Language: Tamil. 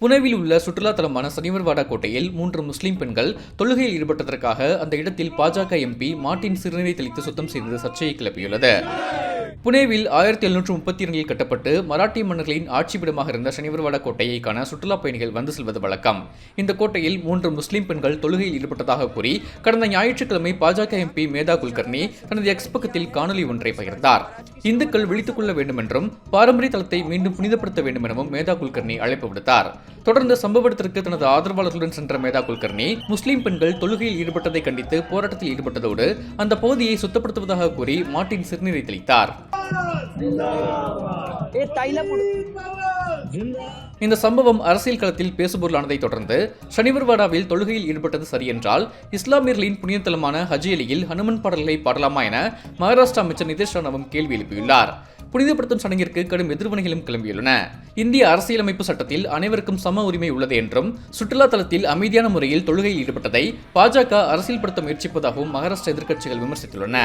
புனேவில் உள்ள சுற்றுலா தலமான சனிவர்வாடா கோட்டையில் மூன்று முஸ்லிம் பெண்கள் தொழுகையில் ஈடுபட்டதற்காக அந்த இடத்தில் பாஜக எம்பி மாட்டின் சிறுநீரை தெளித்து சுத்தம் செய்தது சர்ச்சையை கிளப்பியுள்ளது. புனேவில் ஆயிரத்தி எழுநூற்று முப்பத்தி இரண்டில் கட்டப்பட்டு மராட்டிய மன்னர்களின் ஆட்சிபிடமாக இருந்த சனிவர்வட கோட்டையை காண சுற்றுலா பயணிகள் வந்து செல்வது வழக்கம். இந்த கோட்டையில் மூன்று முஸ்லிம் பெண்கள் தொழுகையில் ஈடுபட்டதாக கூறி கடந்த ஞாயிற்றுக்கிழமை பாஜக எம்பி மேதா குல்கர்னி தனது எக்ஸ் பக்கத்தில் காணொலி ஒன்றை பகிர்ந்தார். இந்துக்கள் விழித்துக் கொள்ள வேண்டும் பாரம்பரிய தளத்தை மீண்டும் புனிதப்படுத்த வேண்டும் மேதா குல்கர்னி அழைப்பு விடுத்தார். தொடர்ந்து சம்பவத்திற்கு தனது ஆதரவாளர்களுடன் சென்ற மேதா குல்கர்னி முஸ்லிம் பெண்கள் தொழுகையில் ஈடுபட்டதை கண்டித்து போராட்டத்தில் ஈடுபட்டதோடு அந்த பகுதியை சுத்தப்படுத்துவதாக கூறி மாட்டின் சிறுநீரை தெளித்தார். இந்த சம்பவம் அரசியல் களத்தில் பேசுபொருளானதை தொடர்ந்து சனிவர்வாடாவில் தொழுகையில் ஈடுபட்டது சரியென்றால் இஸ்லாமியர்களின் புனித தலமான ஹஜ் அலியில் ஹனுமன் பாடல்களை பாடலாமா என மகாராஷ்டிரா அமைச்சர் நிதிஷ் ராணவும் கேள்வி எழுப்பியுள்ளார். புனிதப்படுத்தும் சடங்கிற்கு கடும் எதிர்வினைகளும் கிளம்பியுள்ளன. இந்திய அரசியலமைப்பு சட்டத்தில் அனைவருக்கும் சம உரிமை உள்ளது என்றும் சுற்றுலா தலத்தில் அமைதியான முறையில் தொழுகையில் ஈடுபட்டதை பாஜக அரசியல்படுத்த முயற்சிப்பதாகவும் மகாராஷ்டிர எதிர்க்கட்சிகள் விமர்சித்துள்ளன.